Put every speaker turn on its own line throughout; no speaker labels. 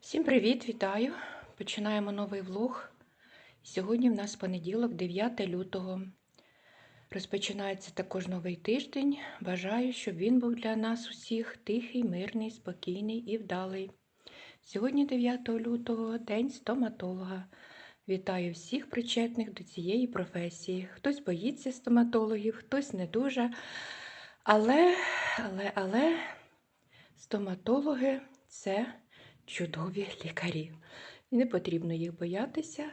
Всім привіт, вітаю! Починаємо новий влог. Сьогодні в нас понеділок, 9 лютого. Розпочинається також новий тиждень. Бажаю, щоб він був для нас усіх тихий, мирний, спокійний і вдалий. Сьогодні, 9 лютого, день стоматолога. Вітаю всіх причетних до цієї професії. Хтось боїться стоматологів, хтось не дуже. Але, але, але стоматологи це чудові лікарі. Не потрібно їх боятися,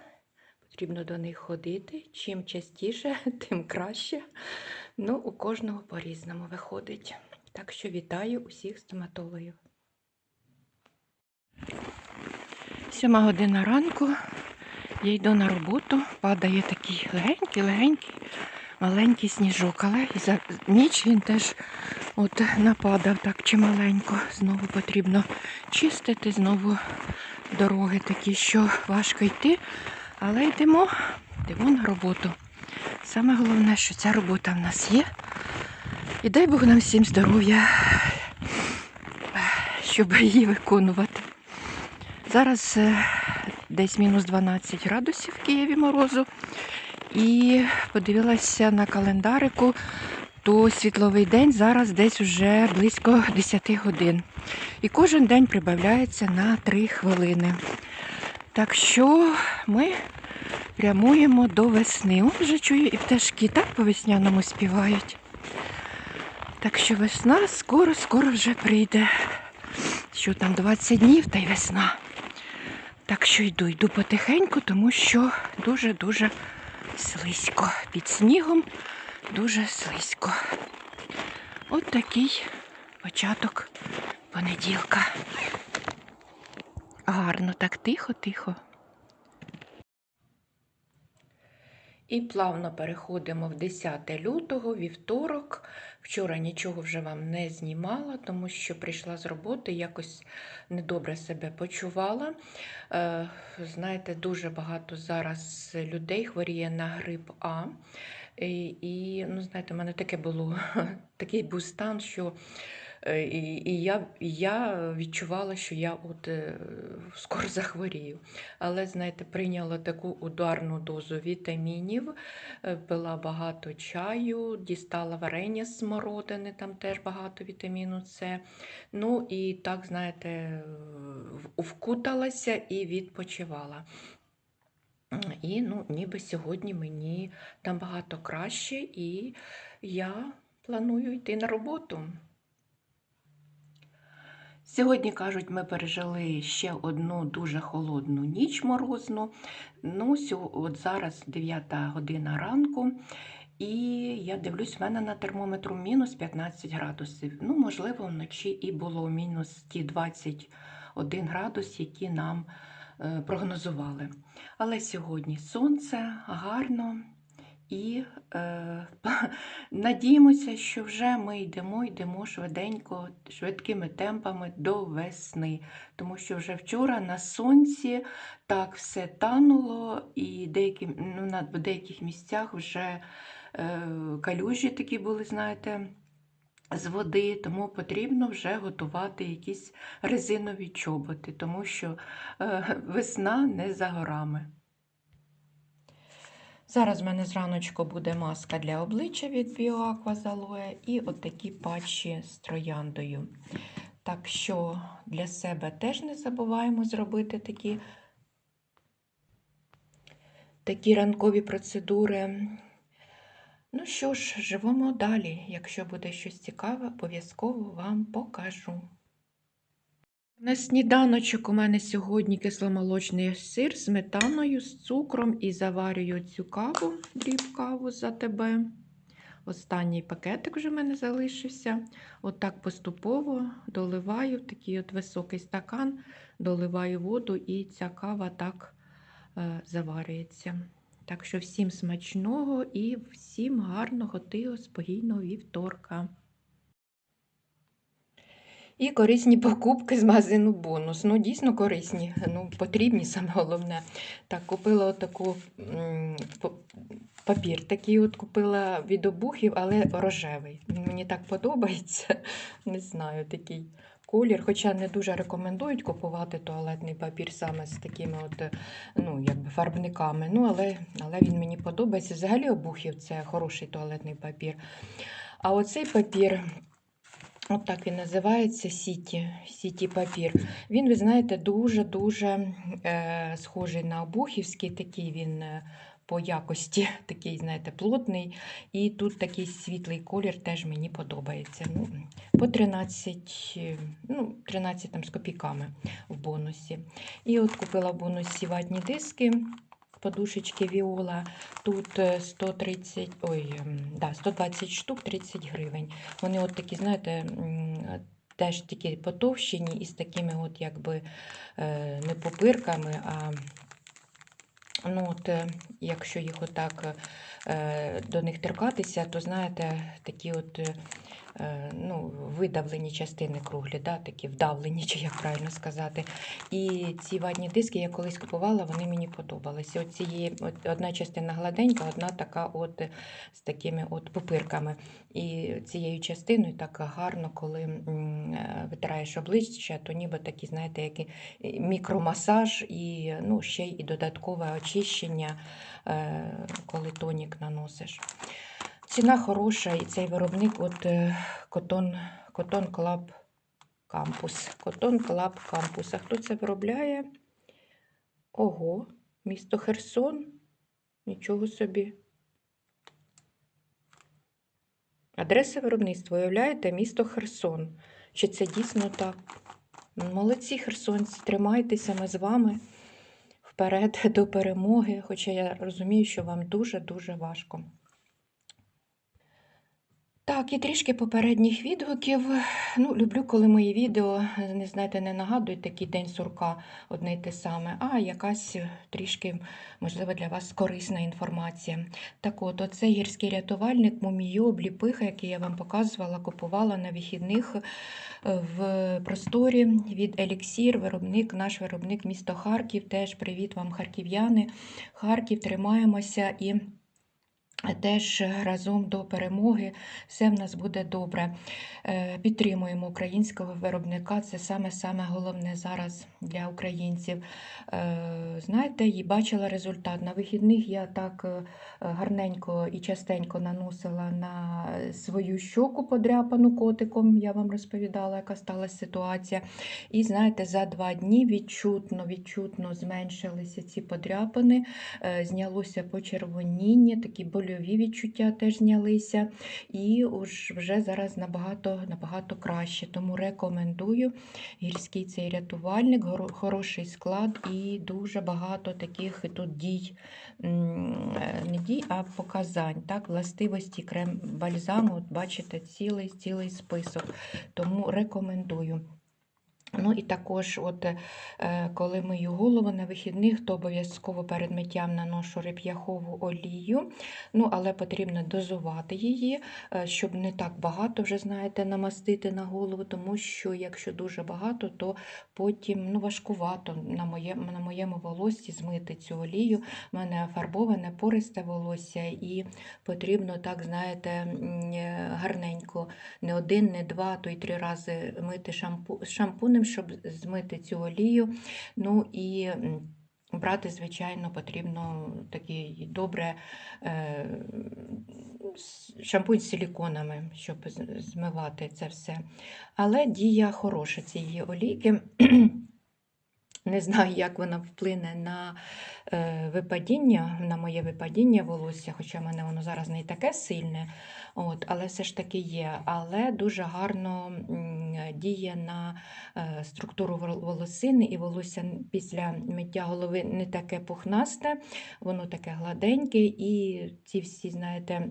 потрібно до них ходити. Чим частіше, тим краще. Ну, у кожного по-різному виходить. Так що вітаю усіх стоматологів. Сьома година ранку. Я йду на роботу, падає такий легенький-легенький, маленький сніжок, але і за ніч він теж от нападав так чималенько. Знову потрібно чистити, знову дороги такі, що важко йти. Але йдемо, йдемо на роботу. Саме головне, що ця робота в нас є. І дай Бог нам всім здоров'я, щоб її виконувати. Зараз е, десь мінус 12 градусів в Києві морозу. І подивилася на календарику, то світловий день зараз десь вже близько 10 годин. І кожен день прибавляється на 3 хвилини. Так що ми прямуємо до весни. О, вже чую, і пташки так по весняному співають. Так що весна скоро-скоро вже прийде. Що там 20 днів та й весна. Так що йду, йду потихеньку, тому що дуже-дуже слизько. Під снігом дуже слизько. От такий початок понеділка. Гарно, так тихо-тихо. І плавно переходимо в 10 лютого, вівторок. Вчора нічого вже вам не знімала, тому що прийшла з роботи, якось недобре себе почувала. Е, Знаєте, дуже багато зараз людей хворіє на грип А. І, ну, знаєте, в мене таке було, такий був стан, що і, і я, я відчувала, що я от е, скоро захворію. Але, знаєте, прийняла таку ударну дозу вітамінів, е, пила багато чаю, дістала варення з смородини, там теж багато вітаміну С. Ну і так, знаєте, вкуталася і відпочивала. І ну, ніби сьогодні мені набагато краще, і я планую йти на роботу. Сьогодні, кажуть, ми пережили ще одну дуже холодну ніч морозну. Ну, от зараз 9 година ранку, і я дивлюсь, в мене на термометру мінус 15 градусів. Ну, можливо, вночі і було мінус ті 21 градус, які нам е, прогнозували. Але сьогодні сонце гарно. І е, надіємося, що вже ми йдемо, йдемо швиденько, швидкими темпами до весни. Тому що вже вчора на сонці так все тануло, і деякі, ну, в деяких місцях вже е, калюжі такі були, знаєте, з води, тому потрібно вже готувати якісь резинові чоботи, тому що е, весна не за горами. Зараз в мене зраночку буде маска для обличчя від BioAqua з алоє і от такі патчі з трояндою. Так що для себе теж не забуваємо зробити такі, такі ранкові процедури. Ну що ж, живемо далі. Якщо буде щось цікаве, обов'язково вам покажу. На сніданочок у мене сьогодні кисломолочний сир з сметаною, з цукром і заварюю цю каву, дріб каву за тебе. Останній пакетик вже в мене залишився. Отак поступово доливаю такий от високий стакан, доливаю воду, і ця кава так е, заварюється. Так що всім смачного і всім гарного, тихого, спокійного вівторка. І корисні покупки з магазину бонус. Ну, дійсно корисні, ну, потрібні саме головне. Так, купила по- папір, такий от купила від обухів, але рожевий. Мені так подобається. Не знаю, такий колір, хоча не дуже рекомендують купувати туалетний папір саме з такими от, ну, якби фарбниками. Ну, але, але він мені подобається. Взагалі обухів це хороший туалетний папір. А оцей папір, от так він називається Сіті, Сіті папір. Він, ви знаєте, дуже-дуже е, схожий на обухівський, такий він. е, По якості такий, знаєте, плотний. І тут такий світлий колір теж мені подобається. Ну, по 13, е, ну, 13 там, з копійками в бонусі. І от купила в бонусі ватні диски, подушечки Віола. Тут е, 130, ой, ем, да, 120 штук 30 гривень. Вони от такі, знаєте, теж такі потовщені і з такими, от якби е, не попирками, а ну, от, е, якщо їх отак е, до них торкатися, то знаєте, такі от. Е, Ну, видавлені частини круглі, да, такі вдавлені, чи як правильно сказати. І ці ватні диски я колись купувала, вони мені подобалися. От одна частина гладенька, одна така от е, з такими от пупирками. І цією частиною так гарно, коли е, витираєш обличчя, то ніби такі, знаєте, як мікромасаж і ну, ще й додаткове очищення, коли тонік наносиш. Ціна хороша, і цей виробник от е, Cotton, Cotton Club Campus. Cotton Club Campus. А хто це виробляє? Ого, місто Херсон. Нічого собі. Адреса виробництва, уявляєте, місто Херсон. Чи це дійсно так? Молодці, херсонці, тримайтеся, ми з вами вперед до перемоги. Хоча я розумію, що вам дуже-дуже важко. Так, і трішки попередніх відгуків. Ну, люблю, коли мої відео, не знаєте, не нагадують такий день сурка, одне й те саме, а якась трішки, можливо, для вас корисна інформація. Так от, оцей гірський рятувальник Мумійо обліпиха, який я вам показувала, купувала на вихідних е, в просторі від Еліксір, виробник, наш виробник місто Харків. Теж привіт вам, харків'яни. Харків, тримаємося і. Теж разом до перемоги все в нас буде добре. Е, Підтримуємо українського виробника. Це саме саме головне зараз для українців. Е, Знаєте, і бачила результат. На вихідних я так е, гарненько і частенько наносила на свою щоку подряпану котиком. Я вам розповідала, яка сталася ситуація. І знаєте, за два дні відчутно, відчутно зменшилися ці подряпини, знялося почервоніння, такі больові відчуття теж знялися. І вже зараз набагато, набагато краще. Тому рекомендую гірський цей рятувальник, хороший склад і дуже багато таких тут дій, е, не дій, а показань. Так, властивості крем бальзаму, от бачите, цілий, цілий список. Тому рекомендую. Ну і також, от, е, коли мию голову на вихідних, то обов'язково перед миттям наношу реп'яхову олію. Ну, але потрібно дозувати її, е, щоб не так багато вже, знаєте, намастити на голову, тому що якщо дуже багато, то потім ну, важкувато на моєму, на моєму волоссі змити цю олію. У мене фарбоване, пористе волосся, і потрібно так, знаєте, е, гарненько не один, не два, то й три рази мити шампу, з щоб змити цю олію. Ну і брати, звичайно, потрібно такий добре е, шампунь з силіконами, щоб змивати це все. Але дія хороша цієї олійки. Не знаю, як вона вплине на е, випадіння, на моє випадіння волосся, хоча в мене воно зараз не таке сильне, от, але все ж таки є. Але дуже гарно діє на е, структуру волосини, і волосся після миття голови не таке пухнасте, воно таке гладеньке, і ці всі, знаєте,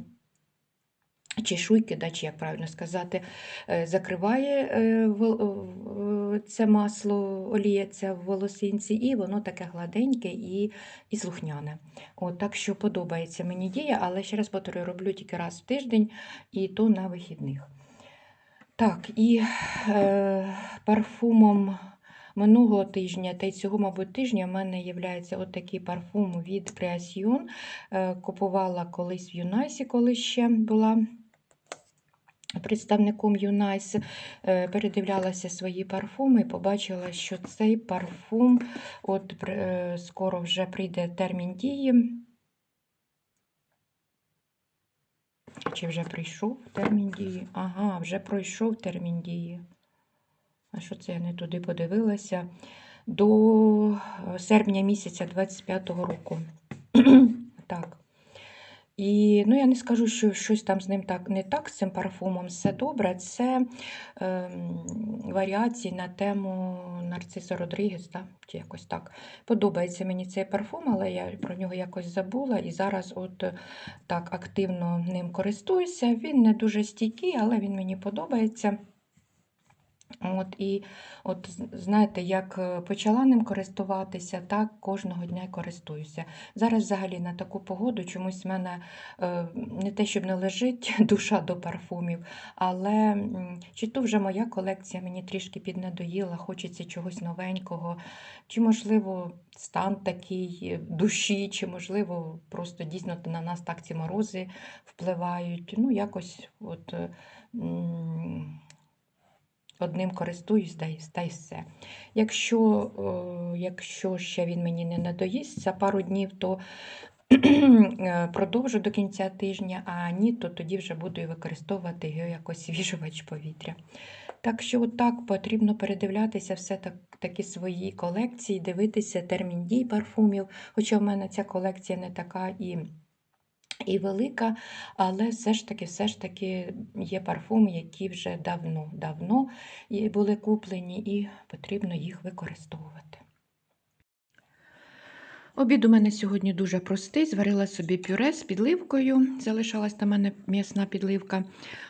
чешуйки, да, чи як правильно сказати, е, закриває е, це масло, олія ця в волосинці, і воно таке гладеньке і, і слухняне. От, так що подобається мені дія, але ще раз повторюю, роблю тільки раз в тиждень, і то на вихідних. Так, і е, парфумом минулого тижня та й цього, мабуть, тижня в мене є отакий парфум від Creation. Е, купувала колись в Юнайсі, коли ще була представником Юнайс, е, передивлялася свої парфуми і побачила, що цей парфум от е, скоро вже прийде термін дії. Чи вже прийшов термін дії? Ага, вже пройшов термін дії. А що це я не туди подивилася? До е, серпня місяця 25-го року. так. І ну, я не скажу, що щось там з ним так не так, з цим парфумом все добре. Це е, варіації на тему Нарциса Родрігес, да? чи якось так. Подобається мені цей парфум, але я про нього якось забула і зараз от е, так активно ним користуюся. Він не дуже стійкий, але він мені подобається. От І от знаєте, як е, почала ним користуватися, так кожного дня користуюся. Зараз взагалі на таку погоду чомусь в мене е, не те, щоб не лежить душа до парфумів, але чи то вже моя колекція мені трішки піднадоїла, хочеться чогось новенького, чи, можливо, стан такий душі, чи, можливо, просто дійсно на нас так ці морози впливають. Ну, якось от одним користуюсь, та й все. Якщо е, якщо ще він мені не надоїсть за пару днів, то е, продовжу до кінця тижня, а ні, то тоді вже буду використовувати його якось свіжувач повітря. Так що, так потрібно передивлятися все так, такі свої колекції, дивитися термін дій парфумів. Хоча в мене ця колекція не така і і велика, але все ж таки все ж таки є парфуми, які вже давно-давно були куплені, і потрібно їх використовувати. Обід у мене сьогодні дуже простий. Зварила собі пюре з підливкою, залишилась на мене м'ясна підливка,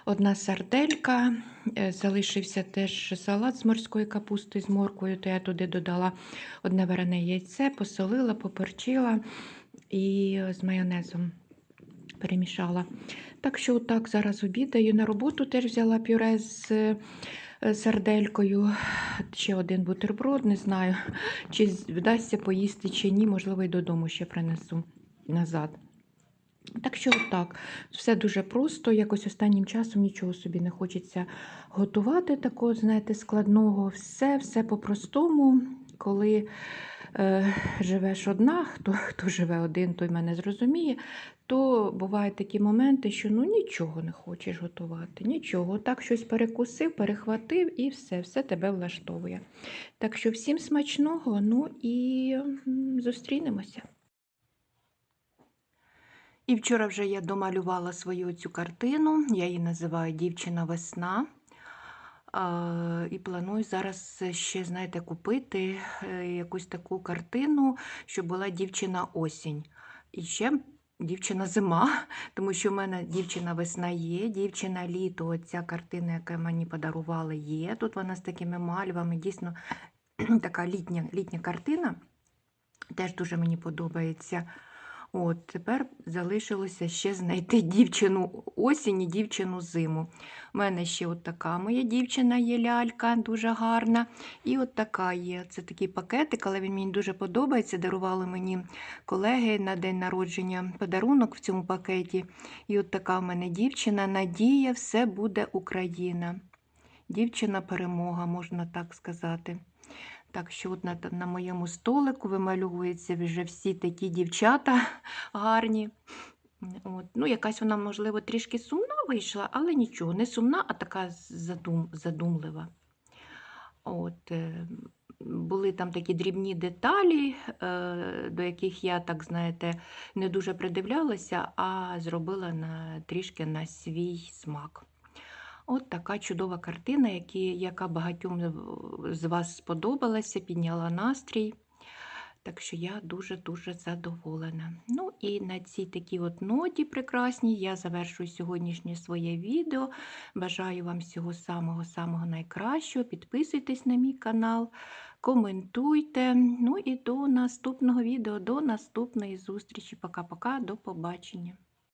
одна сарделька, е, залишився теж салат з морської капусти з морквою, то я туди додала одне варене яйце, посолила, поперчила і з майонезом перемішала. Так що, так, зараз обідаю. На роботу теж взяла пюре з е, сарделькою. Ще один бутерброд, не знаю, чи вдасться поїсти, чи ні, можливо, і додому ще принесу назад. Так що, так, все дуже просто. Якось останнім часом нічого собі не хочеться готувати, такого, знаєте, складного. Все, все по-простому, коли е, живеш одна, хто хто живе один, той мене зрозуміє, то бувають такі моменти, що ну нічого не хочеш готувати, нічого. Так щось перекусив, перехватив і все, все тебе влаштовує. Так що всім смачного, ну і зустрінемося. І вчора вже я домалювала свою цю картину, я її називаю Дівчина весна. І планую зараз ще, знаєте, купити е, якусь таку картину, щоб була дівчина осінь. І ще дівчина зима, тому що в мене дівчина весна є, дівчина літо. Оця картина, яка мені подарували, є. Тут вона з такими мальвами, дійсно така літня, літня картина. Теж дуже мені подобається. От, Тепер залишилося ще знайти дівчину осінь і дівчину зиму. У мене ще от така моя дівчина є лялька, дуже гарна. І от така є. Це такий пакетик, але він мені дуже подобається. Дарували мені колеги на день народження подарунок в цьому пакеті. І от така в мене дівчина. Надія, все буде Україна. Дівчина перемога, можна так сказати. Так що от на, на моєму столику вимальовуються вже всі такі дівчата гарні. От. Ну, Якась вона, можливо, трішки сумна вийшла, але нічого, не сумна, а така задум, задумлива. От. Е, були там такі дрібні деталі, е, до яких я, так знаєте, не дуже придивлялася, а зробила на, трішки на свій смак. От така чудова картина, які, яка багатьом з вас сподобалася, підняла настрій. Так що я дуже-дуже задоволена. Ну і на цій такій от ноті прекрасній я завершую сьогоднішнє своє відео. Бажаю вам всього самого-самого найкращого. Підписуйтесь на мій канал, коментуйте. Ну і до наступного відео, до наступної зустрічі. Пока-пока, до побачення.